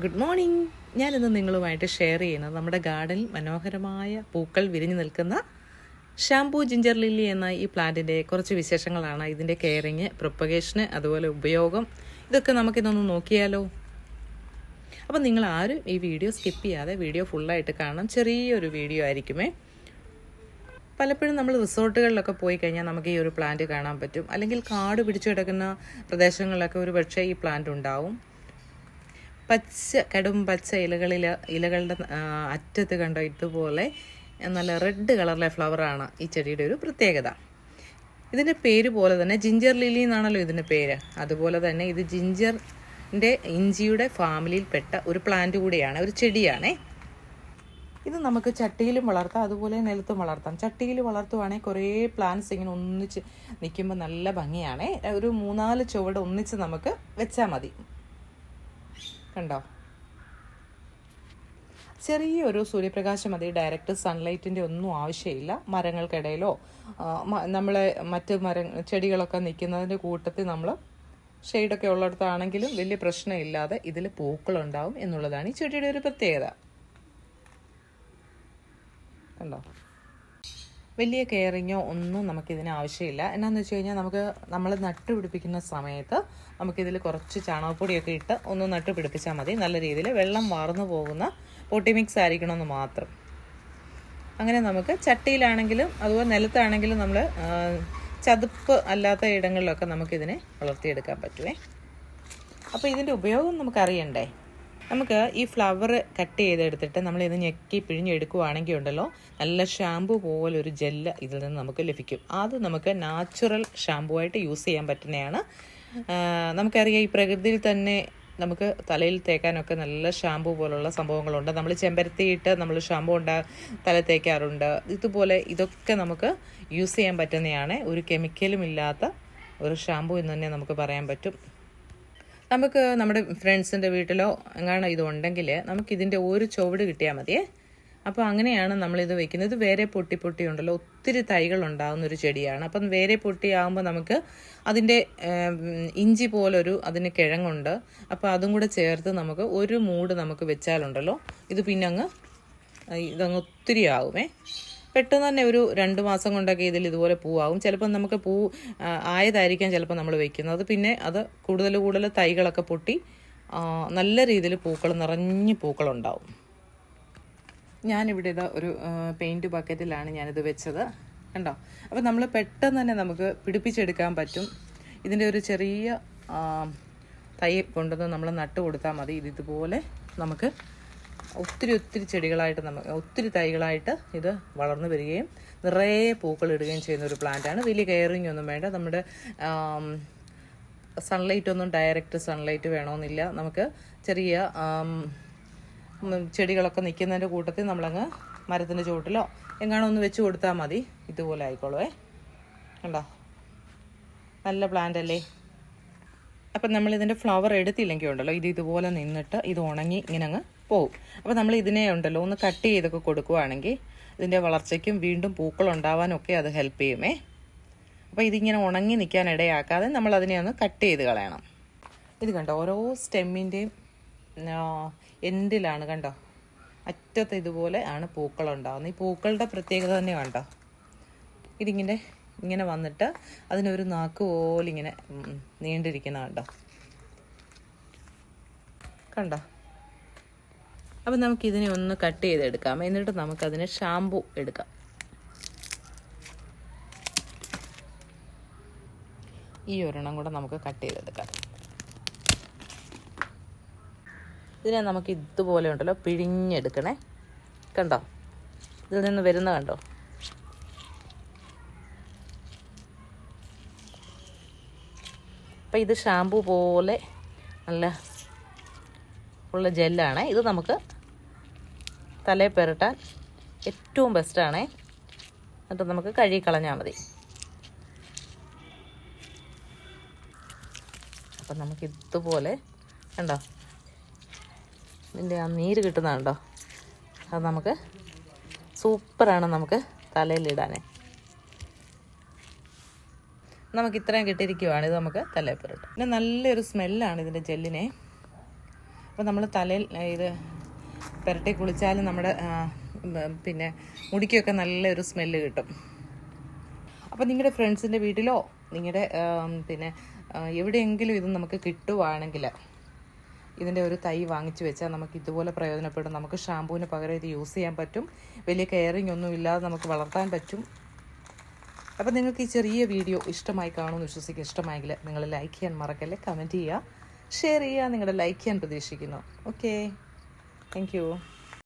Good morning ഞാനിന്ന് നിങ്ങളുമായിട്ട് share ചെയ്യുന്നത് നമ്മുടെ ഗാർഡനിൽ മനോഹരമായ പൂക്കൾ വിരിഞ്ഞു നിൽക്കുന്ന ഷാംപൂ ജിഞ്ചർ ലില്ലി എന്ന ഈ പ്ലാന്റിന്റെ കുറച്ച് വിശേഷങ്ങളാണ്. ഇതിന്റെ കെയറിങ് പ്രൊപ്പഗേഷന് അതുപോലെ ഉപയോഗം. ഇതൊക്കെ നമുക്കിതൊന്ന് നോക്കിയാലോ? അപ്പം നിങ്ങൾ ആരും ഈ വീഡിയോ സ്കിപ്പ് ചെയ്യാതെ വീഡിയോ ഫുള്ളായിട്ട് കാണണം. ചെറിയൊരു വീഡിയോ ആയിരിക്കുമേ. പലപ്പോഴും നമ്മൾ റിസോർട്ടുകളിലൊക്കെ പോയി കഴിഞ്ഞാൽ നമുക്ക് ഈ ഒരു പ്ലാന്റ് കാണാൻ പറ്റും. അല്ലെങ്കിൽ കാട് പിടിച്ചു കിടക്കുന്ന പ്രദേശങ്ങളിലൊക്കെ ഒരു പക്ഷേ ഈ പ്ലാന്റ് ഉണ്ടാവും. പച്ച കടും പച്ച ഇലകളിൽ ഇലകളുടെ അറ്റത്ത് കണ്ട ഇതുപോലെ നല്ല റെഡ് കളറിലെ ഫ്ലവറാണ് ഈ ചെടിയുടെ ഒരു പ്രത്യേകത. ഇതിന്റെ പേര് പോലെ തന്നെ ജിഞ്ചർ ലില്ലി എന്നാണല്ലോ ഇതിന്റെ പേര്. അതുപോലെ തന്നെ ഇത് ജിഞ്ചറിന്റെ ഇഞ്ചിയുടെ ഫാമിലിയിൽപ്പെട്ട ഒരു പ്ലാന്റ് കൂടിയാണ് ഒരു ചെടിയാണേ. ഇത് നമുക്ക് ചട്ടിയിലും വളർത്താം അതുപോലെ നിലത്തും വളർത്താം. ചട്ടിയിൽ വളർത്തുവാണെങ്കിൽ കുറേ പ്ലാന്റ്സ് ഇങ്ങനെ ഒന്നിച്ച് നിൽക്കുമ്പോൾ നല്ല ഭംഗിയാണേ. ഒരു മൂന്നാൽ ചുവട് ഒന്നിച്ച് നമുക്ക് വെച്ചാൽ മതി. കണ്ടോ? ചെറിയൊരു സൂര്യപ്രകാശം മതി ഡയറക്റ്റ് സൺലൈറ്റിന്റെ ഒന്നും ആവശ്യമില്ല. മരങ്ങൾക്കിടയിലോ നമ്മളെ മറ്റ് മര ചെടികളൊക്കെ നിൽക്കുന്നതിന്റെ കൂട്ടത്തിൽ നമ്മൾ ഷെയ്ഡൊക്കെ ഉള്ളിടത്താണെങ്കിലും വലിയ പ്രശ്നമില്ലാതെ ഇതിൽ പൂക്കളുണ്ടാവും എന്നുള്ളതാണ് ഈ ചെടിയുടെ ഒരു പ്രത്യേകത. കണ്ടോ? വലിയ കെയറിങ്ങോ ഒന്നും നമുക്കിതിന് ആവശ്യമില്ല. എന്നാന്ന് വെച്ച് കഴിഞ്ഞാൽ നമുക്ക് നമ്മൾ നട്ടുപിടിപ്പിക്കുന്ന സമയത്ത് നമുക്കിതിൽ കുറച്ച് ചാണകപ്പൊടിയൊക്കെ ഇട്ട് ഒന്ന് നട്ടുപിടിപ്പിച്ചാൽ മതി. നല്ല രീതിയിൽ വെള്ളം വാർന്നു പോകുന്ന പൊട്ടി മിക്സ് ആയിരിക്കണമെന്ന് മാത്രം. അങ്ങനെ നമുക്ക് ചട്ടിയിലാണെങ്കിലും അതുപോലെ നിലത്താണെങ്കിലും നമ്മൾ ചതുപ്പ് അല്ലാത്ത ഇടങ്ങളിലൊക്കെ നമുക്കിതിനെ വളർത്തിയെടുക്കാൻ പറ്റുമേ അപ്പോൾ ഇതിന്റെ ഉപയോഗം നമുക്കറിയണ്ടേ? നമുക്ക് ഈ ഫ്ലവർ കട്ട് ചെയ്തെടുത്തിട്ട് നമ്മൾ ഇത് ഞെക്കി പിഴിഞ്ഞെടുക്കുവാണെങ്കിൽ ഉണ്ടല്ലോ നല്ല ഷാമ്പു പോലെ ഒരു ജെല്ല് ഇതിൽ നിന്ന് നമുക്ക് ലഭിക്കും. അത് നമുക്ക് നാച്ചുറൽ ഷാമ്പു ആയിട്ട് യൂസ് ചെയ്യാൻ പറ്റുന്നതാണ്. നമുക്കറിയാം ഈ പ്രകൃതിയിൽ തന്നെ നമുക്ക് തലയിൽ തേക്കാനൊക്കെ നല്ല ഷാമ്പു പോലുള്ള സംഭവങ്ങളുണ്ട്. നമ്മൾ ചെമ്പരത്തിയിട്ട് നമ്മൾ ഷാമ്പു ഉണ്ടാ തല തേക്കാറുണ്ട്. ഇതുപോലെ ഇതൊക്കെ നമുക്ക് യൂസ് ചെയ്യാൻ പറ്റുന്നതാണ്. ഒരു കെമിക്കലും ഇല്ലാത്ത ഒരു ഷാമ്പു എന്ന് തന്നെ നമുക്ക് പറയാൻ പറ്റും. നമുക്ക് നമ്മുടെ ഫ്രണ്ട്സിന്റെ വീട്ടിലോ എങ്ങാണോ ഇതുണ്ടെങ്കിൽ നമുക്കിതിന്റെ ഒരു ചുവട് കിട്ടിയാൽ മതിയേ. അപ്പോൾ അങ്ങനെയാണ് നമ്മളിത് വെക്കുന്നത്. വേറെ പൊട്ടി പൊട്ടി ഉണ്ടല്ലോ. ഒത്തിരി തൈകൾ ഉണ്ടാകുന്ന ഒരു ചെടിയാണ്. അപ്പം വേറെ പൊട്ടി ആകുമ്പോൾ നമുക്ക് അതിന്റെ ഇഞ്ചി പോലൊരു അതിന് കിഴങ്ങുണ്ട്. അപ്പോൾ അതും കൂടെ ചേർത്ത് നമുക്ക് ഒരു മൂട് നമുക്ക് വെച്ചാലുണ്ടല്ലോ. ഇത് പിന്നെ അങ്ങ് ഇതങ്ങ് ഒത്തിരി ആകുമേ പെട്ടെന്ന് തന്നെ ഒരു രണ്ട് മാസം കൊണ്ടൊക്കെ ഇതിൽ ഇതുപോലെ പൂവാകും. ചിലപ്പോൾ നമുക്ക് പൂ ആയതായിരിക്കാം ചിലപ്പോൾ നമ്മൾ വെക്കുന്നത്. പിന്നെ അത് കൂടുതൽ കൂടുതൽ തൈകളൊക്കെ പൊട്ടി നല്ല രീതിയിൽ പൂക്കൾ നിറഞ്ഞ് പൂക്കളുണ്ടാവും. ഞാനിവിടെ ഇതാ ഒരു പെയിന്റ് ബക്കറ്റിലാണ് ഞാനിത് വെച്ചത്. കണ്ടോ? അപ്പോൾ നമ്മൾ പെട്ടെന്ന് തന്നെ നമുക്ക് പിടിപ്പിച്ചെടുക്കാൻ പറ്റും. ഇതിന്റെ ഒരു ചെറിയ തൈ കൊണ്ടുവന്ന് നമ്മൾ നട്ട് കൊടുത്താൽ മതി. ഇത് ഇതുപോലെ നമുക്ക് ഒത്തിരി ഒത്തിരി ചെടികളായിട്ട് നമുക്ക് ഒത്തിരി തൈകളായിട്ട് ഇത് വളർന്നു വരികയും നിറയെ പൂക്കൾ ഇടുകയും ചെയ്യുന്ന ഒരു പ്ലാന്റാണ് വലിയ കെയറിങ് ഒന്നും വേണ്ട. നമ്മുടെ സൺലൈറ്റ് ഒന്നും ഡയറക്റ്റ് സൺലൈറ്റ് വേണമെന്നില്ല നമുക്ക് ചെറിയ ചെടികളൊക്കെ നിൽക്കുന്നതിന്റെ കൂട്ടത്തിൽ നമ്മളങ്ങ് മരത്തിന്റെ ചുവട്ടിലോ എങ്ങാണോ ഒന്ന് വെച്ച് കൊടുത്താൽ മതി. ഇതുപോലെ ആയിക്കോളുവേ. കണ്ടോ? നല്ല പ്ലാന്റ് അല്ലേ? അപ്പം നമ്മളിതിന്റെ ഫ്ലവർ എടുത്തില്ലെങ്കിൽ ഉണ്ടല്ലോ ഇത് ഇതുപോലെ നിന്നിട്ട് ഇത് ഉണങ്ങി ഇങ്ങനെ അങ്ങ് പോകും അപ്പോൾ നമ്മൾ ഇതിനെ ഉണ്ടല്ലോ ഒന്ന് കട്ട് ചെയ്തൊക്കെ കൊടുക്കുവാണെങ്കിൽ ഇതിന്റെ വളർച്ചയ്ക്കും വീണ്ടും പൂക്കൾ ഉണ്ടാവാനൊക്കെ അത് ഹെൽപ്പ് ചെയ്യുമേ. അപ്പോൾ ഇതിങ്ങനെ ഉണങ്ങി നിൽക്കാൻ ഇടയാക്കാതെ നമ്മൾ അതിനെ ഒന്ന് കട്ട് ചെയ്ത് കളയണം. ഇത് കണ്ടോ ഓരോ സ്റ്റെമ്മിന്റെയും എൻഡിലാണ് കണ്ടോ? അറ്റത്ത് ഇതുപോലെ ആണ് പൂക്കൾ ഉണ്ടാകുന്നത് ഈ പൂക്കളുടെ പ്രത്യേകത തന്നെ കണ്ടോ? ഇതിങ്ങനെ ഇങ്ങനെ വന്നിട്ട് അതിനൊരു നാക്ക് പോലെ ഇങ്ങനെ നീണ്ടിരിക്കുന്ന കണ്ടോ? കണ്ടോ? അപ്പം നമുക്കിതിനെ ഒന്ന് കട്ട് ചെയ്തെടുക്കാം. എന്നിട്ട് നമുക്കതിന് ഷാമ്പു എടുക്കാം. ഈ ഒരെണ്ണം കൂടെ നമുക്ക് കട്ട് ചെയ്തെടുക്കാം. ഇതിനെ നമുക്ക് ഇതുപോലെ ഉണ്ടല്ലോ പിഴിഞ്ഞെടുക്കണേ. കണ്ടോ? ഇതിൽ നിന്ന് വരുന്ന കണ്ടോ? അപ്പം ഇത് ഷാമ്പു പോലെ നല്ല ഉള്ള ജെല്ലാണ്. ഇത് നമുക്ക് തലയിൽ പെരട്ടാൻ ഏറ്റവും ബെസ്റ്റാണേ എന്നിട്ട് നമുക്ക് കഴുകി കളഞ്ഞാൽ മതി. അപ്പം നമുക്ക് ഇതുപോലെ കണ്ടോ? ഇതിന്റെ ആ നീര് കിട്ടുന്നതുണ്ടോ അത് നമുക്ക് സൂപ്പറാണ് നമുക്ക് തലയിലിടാനേ നമുക്ക് ഇത്രയും കിട്ടിയിരിക്കുവാണ്. ഇത് നമുക്ക് തലയിൽ പുരട്ടും. പിന്നെ നല്ലൊരു സ്മെല്ലാണ് ഇതിന്റെ ജെല്ലിനെ. അപ്പോൾ നമ്മൾ തലയിൽ ഇത് പുരട്ടി കുളിച്ചാലും നമ്മുടെ പിന്നെ മുടിക്കൊക്കെ നല്ലൊരു സ്മെല്ല് കിട്ടും. അപ്പോൾ നിങ്ങളുടെ ഫ്രണ്ട്സിന്റെ വീട്ടിലോ നിങ്ങളുടെ പിന്നെ എവിടെയെങ്കിലും ഇത് നമുക്ക് കിട്ടുവാണെങ്കിൽ ഇതിന്റെ ഒരു തൈ വാങ്ങിച്ചു വെച്ചാൽ നമുക്ക് ഇതുപോലെ പ്രയോജനപ്പെടും. നമുക്ക് ഷാമ്പൂവിന് പകരം ഇത് യൂസ് ചെയ്യാൻ പറ്റും. വലിയ കെയറിങ് ഒന്നും ഇല്ലാതെ നമുക്ക് വളർത്താൻ പറ്റും. അപ്പോൾ നിങ്ങൾക്ക് ഈ ചെറിയ വീഡിയോ ഇഷ്ടമായി കാണുമെന്ന് വിശ്വസിക്കുക. ഇഷ്ടമായെങ്കിൽ നിങ്ങൾ ലൈക്ക് ചെയ്യാൻ മറക്കല്ലേ? കമന്റ് ചെയ്യുക ഷെയർ ചെയ്യുക നിങ്ങളുടെ ലൈക്ക് ചെയ്യാൻ പ്രതീക്ഷിക്കുന്നു. Okay thank